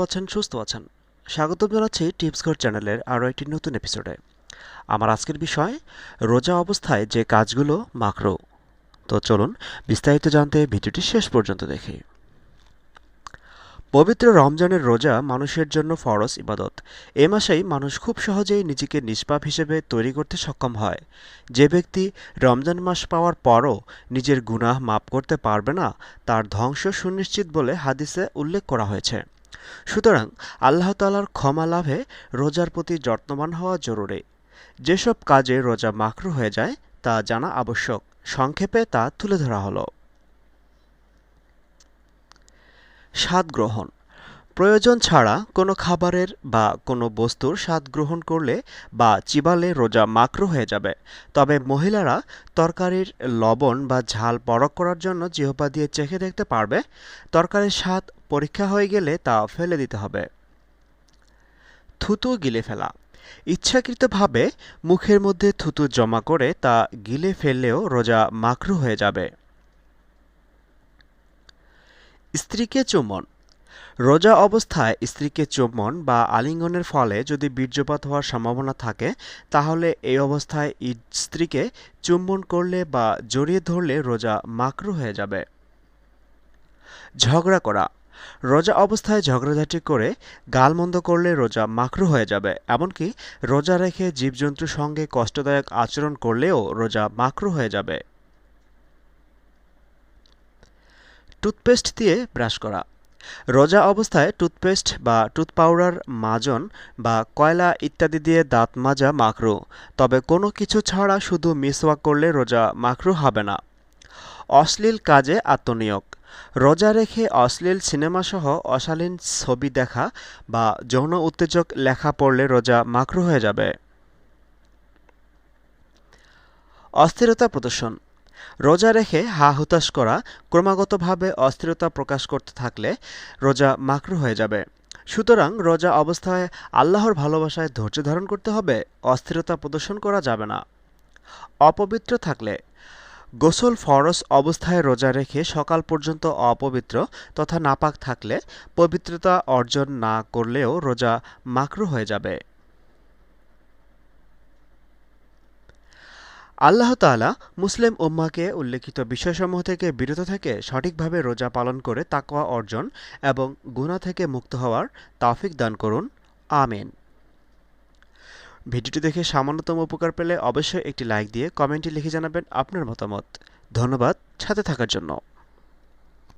আছেন, সুস্থ আছেন। স্বাগত জানাচ্ছি টিপস ঘর চ্যানেলের আরও একটি নতুন এপিসোডে। আমার আজকের বিষয়, রোজা অবস্থায় যে কাজগুলো মাকরো। তো চলুন বিস্তারিত জানতে ভিডিওটি শেষ পর্যন্ত দেখি। পবিত্র রমজানের রোজা মানুষের জন্য ফরজ ইবাদত। এ মাসেই মানুষ খুব সহজেই নিজেকে নিষ্পাপ হিসেবে তৈরি করতে সক্ষম হয়। যে ব্যক্তি রমজান মাস পাওয়ার পরও নিজের গুনাহ মাপ করতে পারবে না, তার ধ্বংস সুনিশ্চিত বলে হাদিসে উল্লেখ করা হয়েছে। সুতরাং আল্লাহ তালার ক্ষমা লাভে রোজার প্রতি যত্নবান হওয়া জরুরি। যেসব কাজে রোজা মাকরু হয়ে যায়, তা জানা আবশ্যক। সংক্ষেপে তা তুলে ধরা হলো। স্বাদ গ্রহণ। প্রয়োজন ছাড়া কোনো খাবারের বা কোনো বস্তুর স্বাদ গ্রহণ করলে বা চিবালে রোজা মাকরু হয়ে যাবে। তবে মহিলারা তরকারির লবণ বা ঝাল পরখ করার জন্য জিহ্বা দিয়ে চেখে দেখতে পারবে। তরকারির স্বাদ পরীক্ষা হয়ে গেলে তা ফেলে দিতে হবে। থুতু গিলে ফেলা। ইচ্ছাকৃতভাবে মুখের মধ্যে থুতু জমা করে তা গিলে ফেললেও রোজা মাকরু হয়ে যাবে। স্ত্রীকে চুম্বন। রোজা অবস্থায় স্ত্রীকে চুম্বন বা আলিঙ্গনের ফলে যদি বীর্যপাত হওয়ার সম্ভাবনা থাকে, তাহলে এই অবস্থায় স্ত্রীকে চুম্বন করলে বা জড়িয়ে ধরলে রোজা মাকরু হয়ে যাবে। ঝগড়া করা। রোজা অবস্থায় ঝগড়াঝাটি করে গালমন্দ করলে রোজা মাকরু হয়ে যাবে। এমনকি রোজা রেখে জীবজন্তুর সঙ্গে কষ্টদায়ক আচরণ করলেও রোজা মাকরু হয়ে যাবে। টুথপেস্ট দিয়ে ব্রাশ করা। রোজা অবস্থায় টুথপেস্ট বা টুথ পাউডার, মাজন বা কয়লা ইত্যাদি দিয়ে দাঁত মাজা মাকরু। তবে কোনো কিছু ছাড়া শুধু মিসওয়াক করলে রোজা মাকরু হবে না। অশ্লীল কাজে আত্মনিয়োগ। রোজা রেখে অশ্লীল সিনেমাসহ অশালীন ছবি দেখা বা যৌন উত্তেজক লেখা পড়লে রোজা মাকরু হয়ে যাবে। অস্থিরতা প্রদর্শন। রোজা রেখে হা হুতাশ করা ক্রমাগতভাবে অস্থিরতা প্রকাশ করতে থাকলে রোজা মাকরু হয়ে যাবে। সুতরাং রোজা অবস্থায় আল্লাহর ভালোবাসায় ধৈর্য ধারণ করতে হবে, অস্থিরতা প্রদর্শন করা যাবে না। অপবিত্র থাকলে গোসল ফরস অবস্থায় রোজা রেখে সকাল পর্যন্ত অপবিত্র তথা নাপাক থাকলে পবিত্রতা অর্জন না করলেও রোজা মাকরু হয়ে যাবে। আল্লাহ তালা মুসলিম উম্মাকে উল্লেখিত বিষয়সমূহ থেকে বিরত থেকে সঠিকভাবে রোজা পালন করে তাকওয়া অর্জন এবং গুণা থেকে মুক্ত হওয়ার তাফিক দান করুন। আমিন। ভিডিওটি দেখে সামান্যতম উপকার পেলে অবশ্যই একটি লাইক দিয়ে কমেন্টে লিখে জানাবেন আপনার মতামত। ধন্যবাদ, সাথে থাকার জন্য।